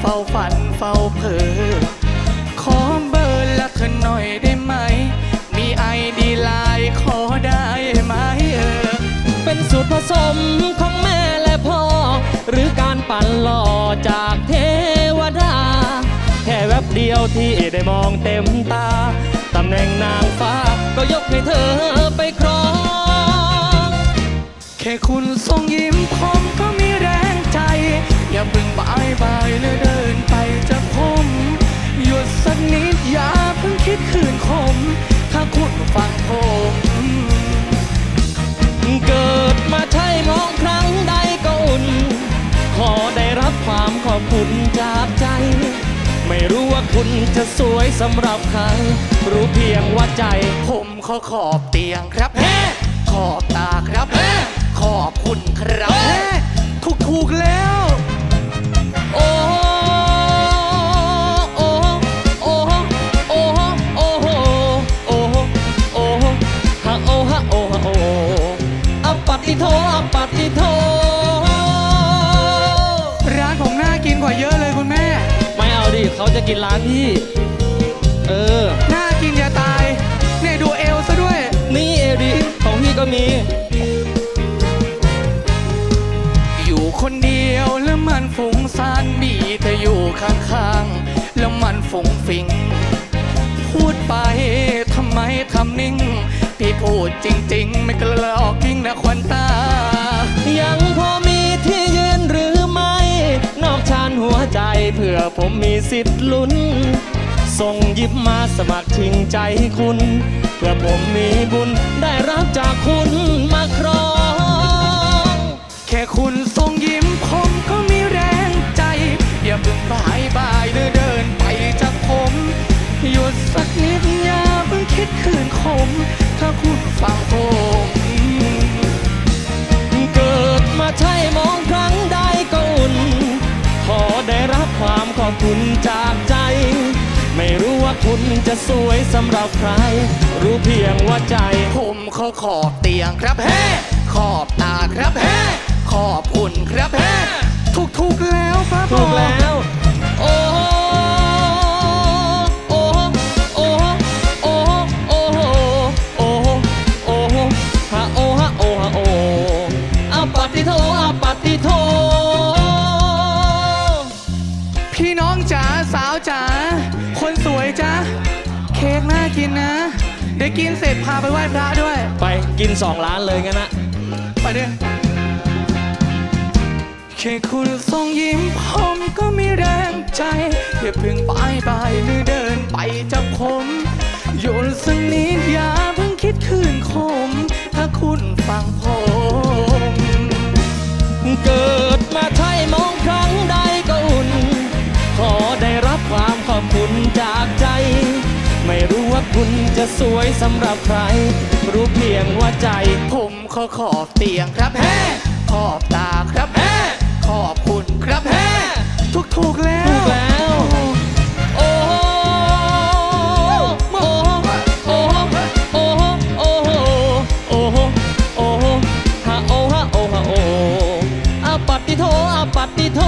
เฝ้าเผลอขอเบอร์ละเธอหน่อยได้ไหม มีไอดีไลน์ขอได้ไหมเออ เป็นสูตรผสมของแม่และพ่อ หรือการปั่นหล่อจากเทวดา แค่แวบเดียวที่ได้มองเต็มตา ตำแหน่งนางฟ้าก็ยกให้เธอไปครอง แค่คุณทรงยิ้ม คิดคืนคม ถ้าคุณฟังผมเกิดมาใช่มองครั้งใดก็อุ่น ขอได้รับความขอบคุณจากใจ ไม่รู้ว่าคุณจะสวยสำหรับใคร รู้เพียงว่าใจ ผมขอขอบเตียงครับแฮ่ขอบตาครับ จะกินร้านพี่ เออ น่ากินอย่าตายเนี่ยดูเอวซะด้วย นี่เอดิของพี่ก็มี อยู่คนเดียวแล้วมันฟุ้งซ่านดีเธออยู่ข้างๆ แล้วมันฟุ้งฟิง พูดไปทำไมทำนิ่ง พี่พูดจริง ๆ ไม่กระลอกกิ้งนะควันตา เพื่อผมมีสิทธิ์ลุ้น ส่งยิบมาสมัครชิงใจคุณ เพื่อผมมีบุญได้รับจากคุณมาครอง แค่คุณทรงยิ้มผมก็มีแรงใจ อย่าเพิ่งบายบายหรือเดินไปจากผม หยุดสักนิดอย่าเพิ่งคิดคืนคมถ้าคุณฟัง อบคุณจากใจ ไม่รู้ว่าคุณจะสวยสำหรับใคร รู้เพียงว่าใจ ผมเขาขอบเตียงครับแฮ่ขอบตาครับแฮ่ขอบคุณครับ กน่ากินนะ เดี๋ยวกินเสร็จพาไปไหว้พระด้วย ไปกินสองล้านเลยงั้นนะไปเด้อแค่คุณทรงยิ้มผมก็มีแรงใจ อย่าเพิ่งบายบายหรือเดินไปจากผมหยุดสักนิดอย่าเพิ่งคิดคืนคม ถ้าคุณฟังผม เกิดมาใช่มองครั้งใดก็อุ่น ขอได้รับความขอบคุณจากใจ ไม่รู้ว่าคุณจะสวยสำหรับใคร รู้เพียงว่าใจ ผมขอขอบเตียงครับแฮขอบตาครับแฮขอบคุณครับแฮถูกถูกแล้วถูกแล้วโอ้โอ้โอ้โอ้โอ้โอ้โอ้ฮะโอ้ฮะโอ้ฮะโอ้อาปัตติโทอาปัตติโท